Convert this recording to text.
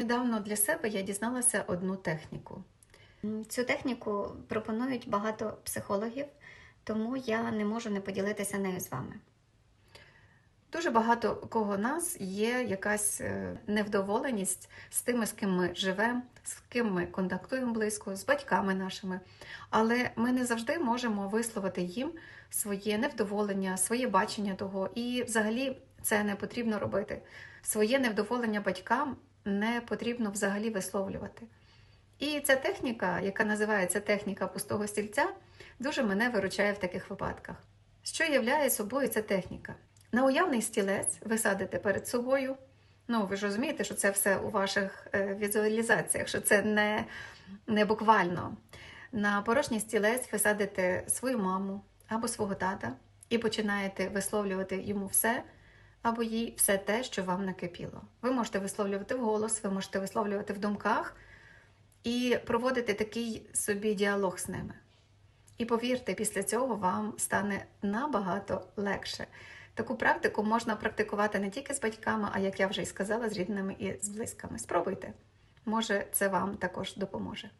Недавно для себе я дізналася одну техніку. Цю техніку пропонують багато психологів, тому я не можу не поділитися нею з вами. Дуже багато кого нас є якась е, невдоволеність з тими, з ким ми живемо, з ким ми контактуємо близько, з батьками нашими. Але ми не завжди можемо висловити їм своє невдоволення, своє бачення того. І взагалі це не потрібно робити. Своє невдоволення батькам не потрібно взагалі висловлювати. І ця техніка, яка називається техніка пустого стільця, дуже мене виручає в таких випадках. Що являє собою ця техніка? На уявний стілець ви садите перед собою. Ну, ви ж розумієте, що це все у ваших е, візуалізаціях, що це не, не буквально. На порожній стілець ви садите свою маму або свого тата і починаєте висловлювати йому все або їй все те, що вам накипіло. Ви можете висловлювати вголос, ви можете висловлювати в думках і проводити такий собі діалог з ними. І повірте, після цього вам стане набагато легше. Таку практику можна практикувати не тільки з батьками, а як я вже і сказала, з рідними і з близькими. Спробуйте. Може, це вам також допоможе.